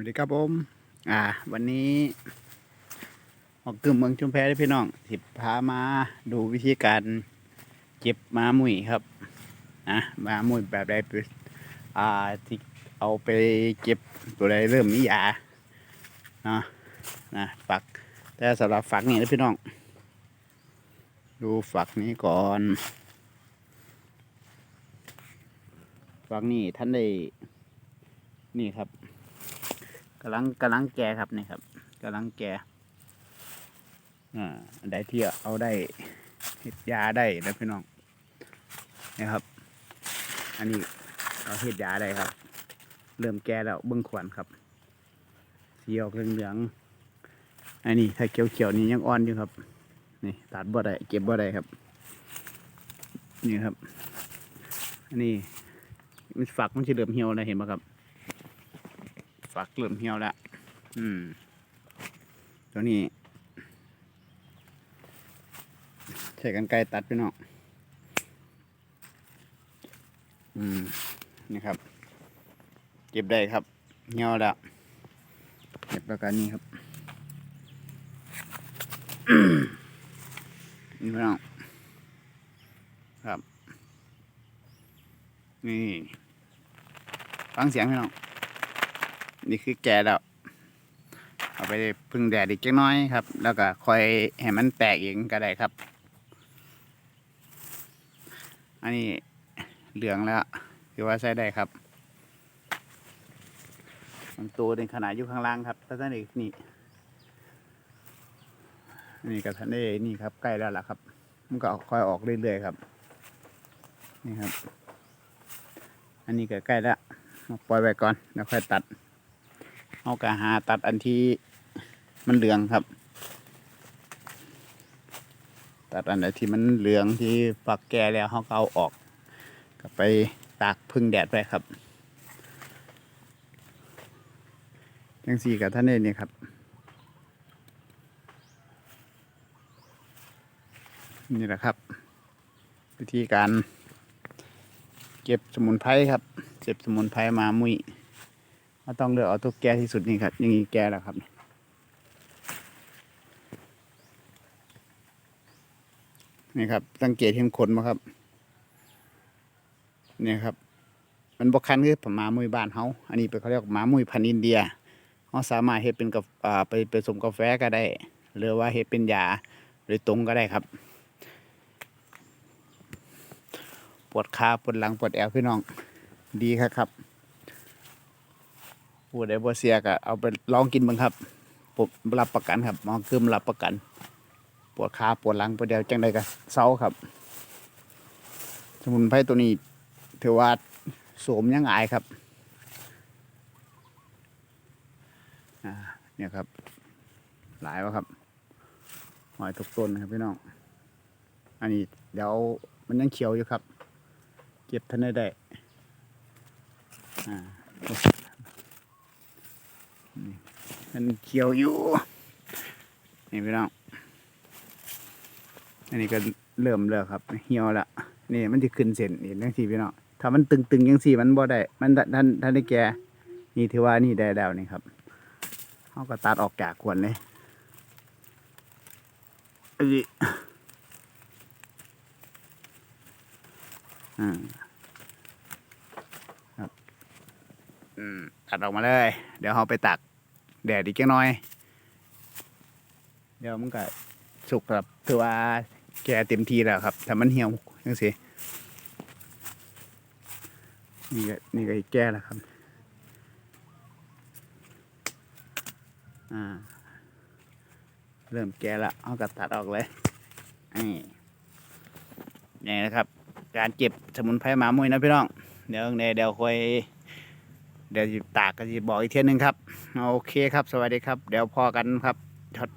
วัสดีครับผม อ่า วันนี้ออกกึ่มเมืองชุมแพได้พี่น้องสิพามาดูวิธีการเก็บม้ามุยครับนะม้ามุยแบบใดเป็นอ่าที่เอาไปเก็บตัวใดเริ่มมียาเนาะนะฝัก แต่สำหรับฝักนี่นะพี่น้อง ดูฝักนี้ก่อนฝักนี่ท่านได้นี่ครับ กำลังกำลังแก่ครับนี่ครับกำลังแก่อ่าอันใดที่เอาได้เห็ดยาได้นะพี่น้องนี่ครับ อันนี้เอาเห็ดยาได้ครับ เริ่มแก่แล้วเบิ้องขวัญครับสีออกเหลืองๆอันนี้ถ้าเขียวๆนี่ยังอ่อนอยู่ครับนี่ตัดบ่ได้เก็บบ่ได้ครับ นี่ครับ อันนี้มันฝักมันจะเริ่มเหี่ยวแล้วเห็นไหมครับ ฝักเริ่มเหี่ยวแล้ว อืม ตัวนี้ใช้กันไกรตัดไปเนาะอืม นี่ครับ เก็บได้ครับ เหี่ยวแล้ว เก็บประการนี้ครับนี่พี่น้องครับ นี่ ฟังเสียงพี่น้อง นี่คือแก่แล้วเอาไปพึ่งแดดอีกจักน้อยครับ แล้วก็คอยให้มันแตกเองก็ได้ครับ อันนี้เหลืองแล้วคือว่าใช้ได้ครับมันตัวในขนาดอยู่ข้างล่างครับท่านเอกนี่นี่กับท่านได้นี่ครับใกล้แล้วล่ะครับ มันก็ค่อยออกเรื่อยๆครับ นี่ครับ อันนี้ก็ใกล้แล้วปล่อยไว้ก่อนแล้วค่อยตัด เอากะหาตัดอันที่มันเหลืองครับ ตัดอันไหนที่มันเหลืองที่ฝักแก่แล้วเขาก็เอาออก ก็ไปตากพึ่งแดดไปครับยังสี่กับท่านเองนี่ครับนี่แหละครับ วิธีการ เก็บสมุนไพรครับ เก็บสมุนไพรมามุย เราต้องเลือกเอาตัวแก่ที่สุดนี่ครับอย่างนี้แก่แล้วครับ นี่ครับสังเกตเห็นขนมาครับ เนี่ยครับ มันบกคันคือหมามุยบ้านเฮาอันนี้เป็นเขาเรียกหมามุยพันธุ์อินเดียเขาสามารถเฮ็ดเป็นกับอ่าไปผสมกาแฟก็ได้ หรือว่าเฮ็ดเป็นยาโดยตรงก็ได้ครับ ปวดขาปวดหลังปวดแอวพี่น้องดีครับครับ ผู้ใดบ่เสียก็เอาไปลองกินบ้างครับผมรับประกันครับหมอคืมรับประกัน ปวดขาปวดหลังปวดเดียวจังใดก็เศร้าครับ สมุนไพรตัวนี้ถือว่าโสมยังอายครับอ่าเนี่ยครับ หลายวะครับหอยทุกต้นนะครับพี่น้อง อันนี้เดี๋ยวมันยังเขียวอยู่ครับ เก็บทันได้ได้อ่า มันเขียวอยู่ นี่พี่น้อง อันนี้ก็เริ่มแล้วครับ เหี่ยวละนี่มันจะขึ้นเส้นนี่ทั้งสี่พี่น้อง ถ้ามันตึงๆยังสี่มันบ่ได้ มันท่านท่านได้แก่นี่ถือว่านี่ได้แล้วนี่ครับเขาก็ตัดออกจากขวดเลยอันนี้อ่าครับ อืมตัดออกมาเลย เดี๋ยวเราไปตัก แดดอีกแค่น้อย เดี๋ยวมันก็สุกครับถือว่าแก่เต็มทีแล้วครับถ้ามันเหี่ยวยังสินี่ก็นี่ก็อีกแก่แล้วครับ อ่า เริ่มแก่ล้วเอากระตัดออกเลยนี่นี่นะครับ การเก็บสมุนไพรหมามุยนะพี่น้อง เดี๋ยวเดี๋ยวค่อย เดี๋ยวสิตากก็จะบอกอีกเทียหนึงครับ โอเคครับ สวัสดีครับ เดี๋ยวพอกันครับช็อต